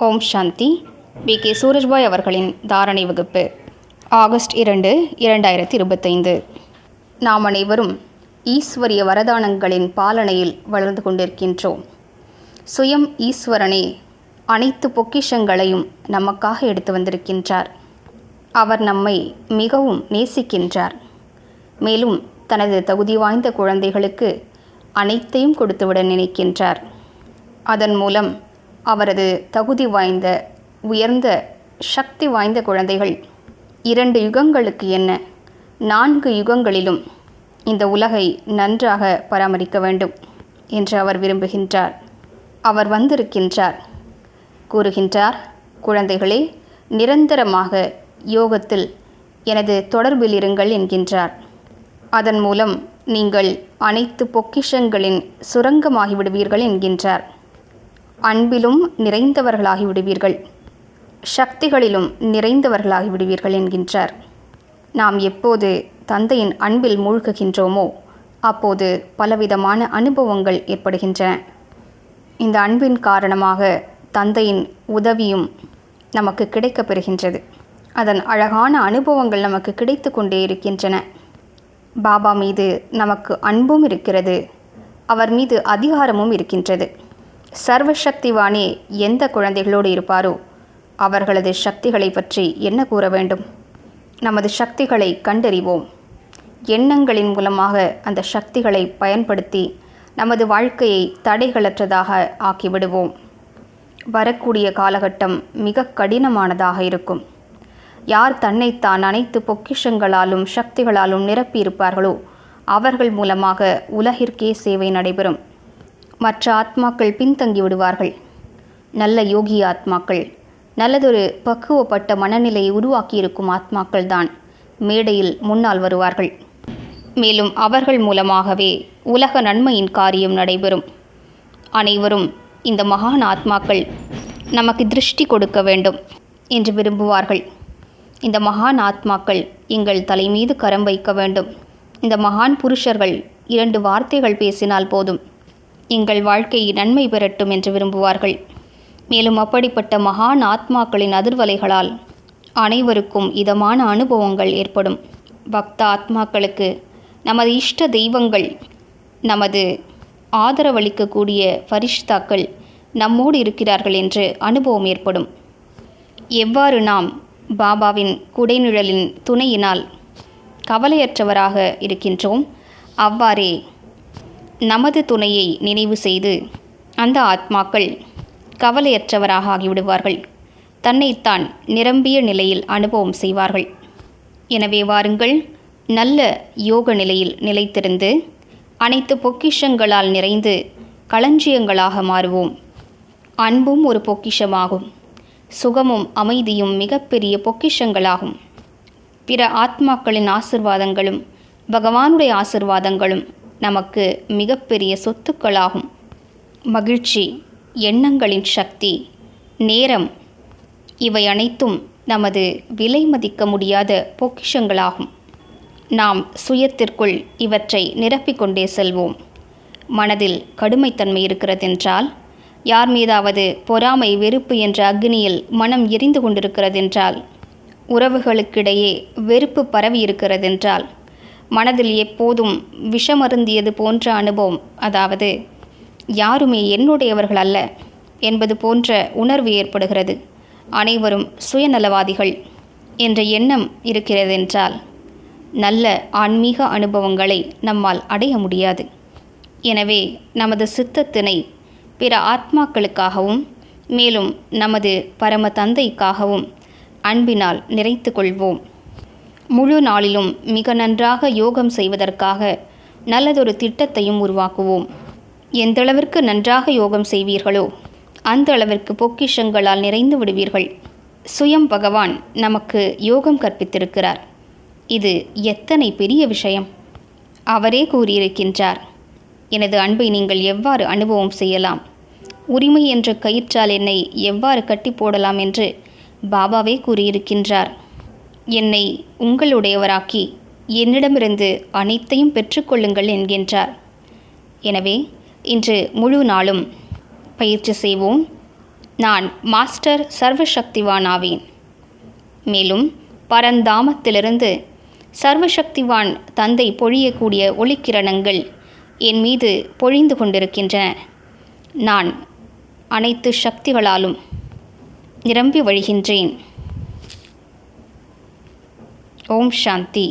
ஓம் சாந்தி. B. K. Surajbhai அவர்களின் தாரணை வகுப்பு ஆகஸ்ட் இரண்டு இரண்டாயிரத்தி இருபத்தைந்து. நாம் அனைவரும் ஈஸ்வரிய வரதானங்களின் பாலனையில் வளர்ந்து கொண்டிருக்கின்றோம். சுயம் ஈஸ்வரனே அனைத்து பொக்கிஷங்களையும் நமக்காக எடுத்து வந்திருக்கின்றார். அவர் நம்மை மிகவும் நேசிக்கின்றார். மேலும் தனது தகுதி வாய்ந்த குழந்தைகளுக்கு அனைத்தையும் கொடுத்துவிட நினைக்கின்றார். அதன் மூலம் அவரது தகுதி வாய்ந்த உயர்ந்த சக்தி வாய்ந்த குழந்தைகள். இரண்டு யுகங்களுக்கு என்ன? நான்கு யுகங்களிலும் இந்த உலகை நன்றாக பராமரிக்க வேண்டும் என்று அவர் விரும்புகின்றார். அவர் வந்திருக்கின்றார். கூறுகின்றார் குழந்தைகளே நிரந்தரமாக யோகத்தில் எனது தொடர்பில் இருங்கள் என்கின்றார். அதன் மூலம் நீங்கள் அனைத்து பொக்கிஷங்களின் சுரங்கமாகிவிடுவீர்கள் என்கின்றார். அன்பிலும் நிறைந்தவர்களாகி விடுவீர்கள். சக்திகளிலும் நிறைந்தவர்களாகி விடுவீர்கள் என்கின்றார். நாம் எப்போது தந்தையின் அன்பில் மூழ்குகின்றோமோ அப்போது பலவிதமான அனுபவங்கள் ஏற்படுகின்றன. இந்த அன்பின் காரணமாக தந்தையின் உதவியும் நமக்கு கிடைக்கப் பெறுகின்றது. அதன் அழகான அனுபவங்கள் நமக்கு கிடைத்து கொண்டே இருக்கின்றன. பாபா மீது நமக்கு அன்பும் இருக்கிறது. அவர் மீது அதிகாரமும் இருக்கின்றது. சர்வசக்திவானே எந்த குழந்தைகளோடு இருப்பாரோ அவர்களது சக்திகளை பற்றி என்ன கூற வேண்டும்? நமது சக்திகளை கண்டறிவோம். எண்ணங்களின் மூலமாக அந்த சக்திகளை பயன்படுத்தி நமது வாழ்க்கையை தடைகளற்றதாக ஆக்கிவிடுவோம். வரக்கூடிய காலகட்டம் மிக கடினமானதாக இருக்கும். யார் தன்னைத்தான் அனைத்து பொக்கிஷங்களாலும் சக்திகளாலும் நிரப்பியிருப்பார்களோ அவர்கள் மூலமாக உலகிற்கே சேவை நடைபெறும். மற்ற ஆத்மாக்கள் பின்தங்கி விடுவார்கள். நல்ல யோகி ஆத்மாக்கள் நல்லதொரு பக்குவப்பட்ட மனநிலையை உருவாக்கியிருக்கும் ஆத்மாக்கள் தான் மேடையில் முன்னால் வருவார்கள். மேலும் அவர்கள் மூலமாகவே உலக நன்மையின் காரியம் நடைபெறும். அனைவரும் இந்த மகான் ஆத்மாக்கள் நமக்கு திருஷ்டி கொடுக்க வேண்டும் என்று விரும்புவார்கள். இந்த மகான் ஆத்மாக்கள் எங்கள் தலைமீது கரம் வைக்க வேண்டும். இந்த மகான் புருஷர்கள் இரண்டு வார்த்தைகள் பேசினால் போதும். எங்கள் வாழ்க்கை நன்மை பெறட்டும் என்று விரும்புவார்கள். மேலும் அப்படிப்பட்ட மகான் ஆத்மாக்களின் அதிர்வலைகளால் அனைவருக்கும் இதமான அனுபவங்கள் ஏற்படும். பக்த ஆத்மாக்களுக்கு நமது இஷ்ட தெய்வங்கள் நமது ஆதரவளிக்கக்கூடிய ஃபரிஷ்தாக்கள் நம்மோடு இருக்கிறார்கள் என்று அனுபவம் ஏற்படும். எவ்வாறு நாம் பாபாவின் குடைநிழலின் துணையினால் கவலையற்றவராக இருக்கின்றோம் அவ்வாறே நமது துணையை நினைவு செய்து அந்த ஆத்மாக்கள் கவலையற்றவராக ஆகிவிடுவார்கள். தன்னைத்தான் நிரம்பிய நிலையில் அனுபவம் செய்வார்கள். எனவே வாருங்கள் நல்ல யோக நிலையில் நிலைத்திருந்து அனைத்து பொக்கிஷங்களால் நிறைந்து களஞ்சியங்களாக மாறுவோம். அன்பும் ஒரு பொக்கிஷமாகும். சுகமும் அமைதியும் மிகப்பெரிய பொக்கிஷங்களாகும். பிற ஆத்மாக்களின் ஆசிர்வாதங்களும் பகவானுடைய ஆசிர்வாதங்களும் நமக்கு மிகப்பெரிய சொத்துக்களாகும். மகிழ்ச்சி எண்ணங்களின் சக்தி நேரம் இவை அனைத்தும் நமது விலை மதிக்க முடியாத பொக்கிஷங்களாகும். நாம் சுயத்திற்குள் இவற்றை நிரப்பிக்கொண்டே செல்வோம். மனதில் கடுமைத்தன்மை இருக்கிறதென்றால் யார் மீதாவது பொறாமை வெறுப்பு என்ற அக்னியில் மனம் எரிந்து கொண்டிருக்கிறதென்றால் உறவுகளுக்கிடையே வெறுப்பு பரவி இருக்கிறதென்றால் மனதில் எப்போதும் விஷமருந்தியது போன்ற அனுபவம். அதாவது யாருமே என்னுடையவர்கள் அல்ல என்பது போன்ற உணர்வு ஏற்படுகிறது. அனைவரும் சுயநலவாதிகள் என்ற எண்ணம் இருக்கிறதென்றால் நல்ல ஆன்மீக அனுபவங்களை நம்மால் அடைய முடியாது. எனவே நமது சித்தத்தினை பிற ஆத்மாக்களுக்காகவும் மேலும் நமது பரம தந்தைக்காகவும் அன்பினால் நிறைத்து கொள்வோம். முழு நாளிலும் மிக நன்றாக யோகம் செய்வதற்காக நல்லதொரு திட்டத்தையும் உருவாக்குவோம். எந்தளவிற்கு நன்றாக யோகம் செய்வீர்களோ அந்த அளவிற்கு பொக்கிஷங்களால் நிறைந்து விடுவீர்கள். சுயம் பகவான் நமக்கு யோகம் கற்பித்திருக்கிறார். இது எத்தனை பெரிய விஷயம்! அவரே கூறியிருக்கின்றார் எனது அன்பை நீங்கள் எவ்வாறு அனுபவம் செய்யலாம்? உரிமை என்ற கயிற்றால் என்னை எவ்வாறு கட்டி போடலாம்? என்று பாபாவே கூறியிருக்கின்றார். என்னை உங்களுடையவராக்கி என்னிடமிருந்து அனைத்தையும் பெற்றுக்கொள்ளுங்கள் என்கின்றார். எனவே இன்று முழு நாளும் பயிற்சி செய்வோம். நான் மாஸ்டர் சர்வசக்திவான் ஆவேன் மேலும் பரந்தாமத்திலிருந்து சர்வசக்திவான் தந்தை பொழியக்கூடிய ஒளிக்கிரணங்கள் என் மீது பொழிந்து கொண்டிருக்கின்றன நான் அனைத்து சக்திகளாலும் நிரம்பி வழிகின்றேன். ஓம் சாந்தி